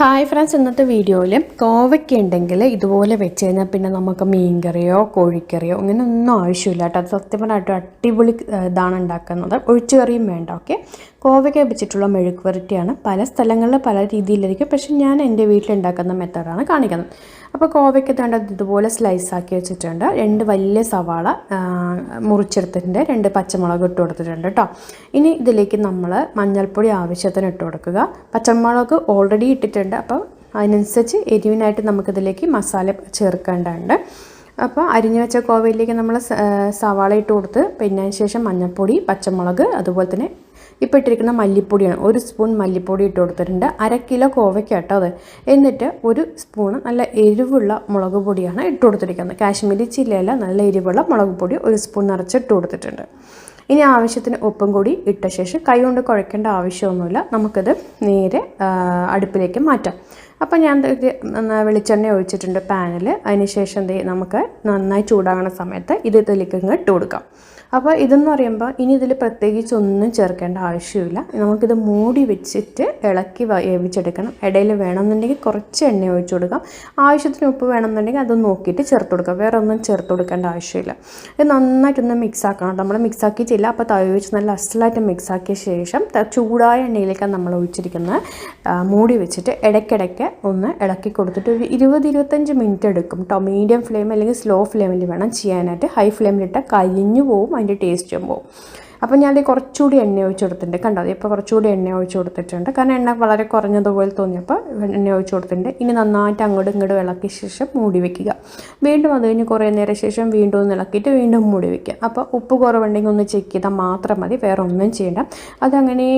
Hi friends ഇന്നത്തെ വീഡിയോയിൽ കോവയ്ക്ക ഉണ്ടെങ്കിൽ ഇതുപോലെ വെച്ച് കഴിഞ്ഞാൽ പിന്നെ നമുക്ക് മീൻകറിയോ കോഴിക്കറിയോ അങ്ങനെ ഒന്നും ആവശ്യമില്ല കേട്ടോ. അത് സത്യം പറഞ്ഞാൽ അടിപൊളി ഇതാണ് ഉണ്ടാക്കുന്നത്. ഒഴിച്ചുകറിയും വേണ്ട ഓക്കെ കോവയ്ക്ക വെച്ചിട്ടുള്ള മെഴുക്ക് വരട്ടിയാണ് പല സ്ഥലങ്ങളിൽ പല രീതിയിലായിരിക്കും. പക്ഷേ ഞാൻ എന്റെ വീട്ടിലുണ്ടാക്കുന്ന മെത്തേഡാണ് കാണിക്കുന്നത്. അപ്പോൾ കോവയ്ക്ക തേണ്ടത് ഇതുപോലെ സ്ലൈസ് ആക്കി വെച്ചിട്ടുണ്ട്. രണ്ട് വലിയ സവാള മുറിച്ചെടുത്തിട്ടുണ്ട്. രണ്ട് പച്ചമുളക് ഇട്ട് കൊടുത്തിട്ടുണ്ട് കേട്ടോ. ഇനി ഇതിലേക്ക് നമ്മൾ മഞ്ഞൾപ്പൊടി ആവശ്യത്തിന് ഇട്ട് കൊടുക്കുക. പച്ചമുളക് ഓൾറെഡി ഇട്ടിട്ടുണ്ട്. അപ്പോൾ അതിനനുസരിച്ച് എരിവിനായിട്ട് നമുക്കിതിലേക്ക് മസാല ചേർക്കേണ്ടതുണ്ട്. അപ്പോൾ അരിഞ്ഞു വെച്ച കോവയിലേക്ക് നമ്മൾ സവാള ഇട്ട് കൊടുത്ത് പിന്നെ ശേഷം മഞ്ഞൾപ്പൊടി പച്ചമുളക് അതുപോലെ തന്നെ ഇപ്പോൾ ഇട്ടിരിക്കുന്ന മല്ലിപ്പൊടിയാണ്. ഒരു സ്പൂൺ മല്ലിപ്പൊടി ഇട്ട് കൊടുത്തിട്ടുണ്ട്. അര കിലോ കോവയ്ക്ക് കേട്ടോ അത്. എന്നിട്ട് ഒരു സ്പൂൺ നല്ല എരിവുള്ള മുളക് പൊടിയാണ് ഇട്ട് കൊടുത്തിരിക്കുന്നത്. കാശ്മീരി ചില്ലയല്ല നല്ല എരിവുള്ള മുളക് പൊടി ഒരു സ്പൂൺ നിറച്ച് ഇട്ട് കൊടുത്തിട്ടുണ്ട്. ഇനി ആവശ്യത്തിന് ഉപ്പും കൂടി ഇട്ട ശേഷം കൈ കൊണ്ട് കുഴക്കേണ്ട ആവശ്യമൊന്നുമില്ല. നമുക്കത് നേരെ അടുപ്പിലേക്ക് മാറ്റാം. അപ്പോൾ ഞാൻ വെളിച്ചെണ്ണ ഒഴിച്ചിട്ടുണ്ട് പാനിൽ അതിന് ശേഷം നമുക്ക് നന്നായി ചൂടാകുന്ന സമയത്ത് ഇത് ഇതിലേക്ക് ഇട്ട് കൊടുക്കാം. അപ്പോൾ ഇതെന്ന് പറയുമ്പോൾ ഇനി ഇതിൽ പ്രത്യേകിച്ച് ഒന്നും ചേർക്കേണ്ട ആവശ്യമില്ല. നമുക്കിത് മൂടി വെച്ചിട്ട് ഇളക്കി വേവിച്ചെടുക്കണം. ഇടയിൽ വേണമെന്നുണ്ടെങ്കിൽ കുറച്ച് എണ്ണ ഒഴിച്ചു കൊടുക്കാം. ആവശ്യത്തിന് ഉപ്പ് വേണമെന്നുണ്ടെങ്കിൽ അത് നോക്കിയിട്ട് ചേർത്ത് കൊടുക്കാം. വേറെ ഒന്നും ചേർത്ത് കൊടുക്കേണ്ട ആവശ്യമില്ല. ഇത് നന്നായിട്ടൊന്ന് മിക്സ് ആക്കണം. നമ്മൾ മിക്സ് ആക്കിയിട്ടില്ല. അപ്പോൾ തവി വെച്ച് നല്ല അസലായിട്ട് മിക്സ് ആക്കിയ ശേഷം ചൂടായ എണ്ണയിലേക്കാണ് നമ്മൾ ഒഴിച്ചിരിക്കുന്നത്. മൂടി വെച്ചിട്ട് ഇടയ്ക്കിടയ്ക്ക് ഒന്ന് ഇളക്കി കൊടുത്തിട്ട് ഒരു ഇരുപത് ഇരുപത്തഞ്ച് മിനിറ്റ് എടുക്കും. കേട്ടോ മീഡിയം ഫ്ലെയിം അല്ലെങ്കിൽ സ്ലോ ഫ്ലെയിമിൽ വേണം ചെയ്യാനായിട്ട്. ഹൈ ഫ്ലെയിമിലിട്ട് കരിഞ്ഞു പോവും. അതിന്റെ ടേസ്റ്റും പോവും അപ്പോൾ ദേ കുറച്ചുകൂടി എണ്ണ ഒഴിച്ച് കൊടുത്തിട്ടുണ്ട്. കണ്ടോ? ഇപ്പോൾ കുറച്ചുകൂടി എണ്ണ ഒഴിച്ച് കൊടുത്തിട്ടുണ്ട്. കാരണം എണ്ണ വളരെ കുറഞ്ഞതുപോലെ തോന്നിയപ്പോൾ എണ്ണ ഒഴിച്ച് കൊടുത്തിട്ടുണ്ട്. ഇനി നന്നായിട്ട് അങ്ങോട്ടും ഇങ്ങോട്ടും ഇളക്കിയ ശേഷം മൂടി വെക്കുക. വീണ്ടും അത് കഴിഞ്ഞ് കുറേ നേരം ശേഷം വീണ്ടും ഒന്ന് ഇളക്കിയിട്ട് വീണ്ടും മൂടി വെക്കുക. അപ്പോൾ ഉപ്പ് കുറവുണ്ടെങ്കിൽ ഒന്ന് ചെക്ക് ചെയ്താൽ മാത്രം മതി. വേറെ ഒന്നും ചെയ്യേണ്ട. അതങ്ങനെ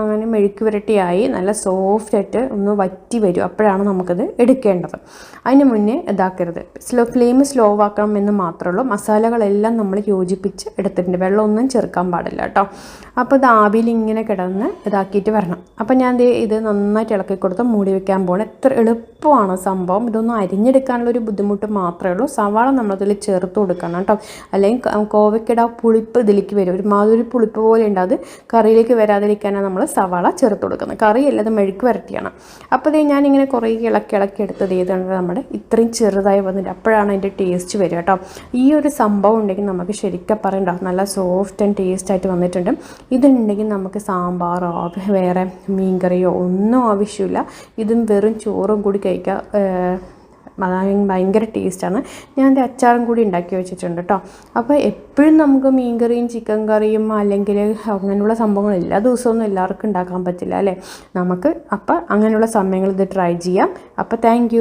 അങ്ങനെ മെഴുക്ക് പുരട്ടിയായി നല്ല സോഫ്റ്റ് ആയിട്ട് ഒന്ന് വറ്റി വരും. അപ്പോഴാണ് നമുക്കത് എടുക്കേണ്ടത്. അതിന് മുന്നേ ഇതാക്കരുത്. സ്ലോ ഫ്ലെയിം സ്ലോ ആക്കണം എന്ന് മാത്രമേ ഉള്ളൂ. മസാലകളെല്ലാം നമ്മൾ യോജിപ്പിച്ച് എടുത്തിട്ടുണ്ട്. വെള്ളമൊന്നും ചേർക്കാൻ പാടില്ല. കേട്ടോ അപ്പോൾ ഇത് ആവിയിൽ ഇങ്ങനെ കിടന്ന് ഇതാക്കിയിട്ട് വരണം. അപ്പോൾ ഞാൻ ഇത് നന്നായിട്ട് ഇളക്കി കൊടുത്ത് മൂടി വെക്കാൻ പോകണം എത്ര എളുപ്പമാണ് സംഭവം. ഇതൊന്നും അരിഞ്ഞെടുക്കാനുള്ള ഒരു ബുദ്ധിമുട്ട് മാത്രമേ ഉള്ളൂ. സവാള നമ്മളതിൽ ചേർത്ത് കൊടുക്കണം കേട്ടോ അല്ലെങ്കിൽ കോവയ്ക്കട പുളിപ്പ് ഇതിലേക്ക് വരും. ഒരു മാതിരി പുളിപ്പ് പോലെ ഉണ്ട്. അത് കറിയിലേക്ക് വരാതിരിക്കാനാണ് നമ്മൾ സവാള ചേർത്ത് കൊടുക്കുന്നത്. കറി അല്ലാതെ മെഴുക്ക് വരട്ടിയാണ്. അപ്പോൾ ഇത് ഞാനിങ്ങനെ കുറേ ഇളക്കി ഇളക്കി എടുത്തത് ഏതാണ് നമ്മുടെ ഇത്രയും ചെറുതായി വന്നിട്ട് അപ്പോഴാണ് അതിന്റെ ടേസ്റ്റ് വരിക കേട്ടോ ഈ ഒരു സംഭവം ഉണ്ടെങ്കിൽ നമുക്ക് ശരിക്കും പറയണ്ട. നല്ല സോഫ്റ്റ് ആൻഡ് ടേസ്റ്റ് വന്നിട്ടുണ്ട്. ഇതുണ്ടെങ്കിൽ നമുക്ക് സാമ്പാറോ വേറെ മീൻകറിയോ ഒന്നും ആവശ്യമില്ല. ഇതും വെറും ചോറും കൂടി കഴിക്കുക ഭയങ്കര ടേസ്റ്റാണ് ഞാൻ എന്റെ അച്ചാറും കൂടി ഉണ്ടാക്കി വെച്ചിട്ടുണ്ട് കേട്ടോ അപ്പോൾ എപ്പോഴും നമുക്ക് മീൻ കറിയും ചിക്കൻ കറിയും അല്ലെങ്കിൽ അങ്ങനെയുള്ള സംഭവങ്ങൾ എല്ലാ ദിവസമൊന്നും എല്ലാവർക്കും ഉണ്ടാക്കാൻ പറ്റില്ല അല്ലേ? നമുക്ക് അപ്പോൾ അങ്ങനെയുള്ള സമയങ്ങൾ ഇത് ട്രൈ ചെയ്യാം. അപ്പോൾ താങ്ക്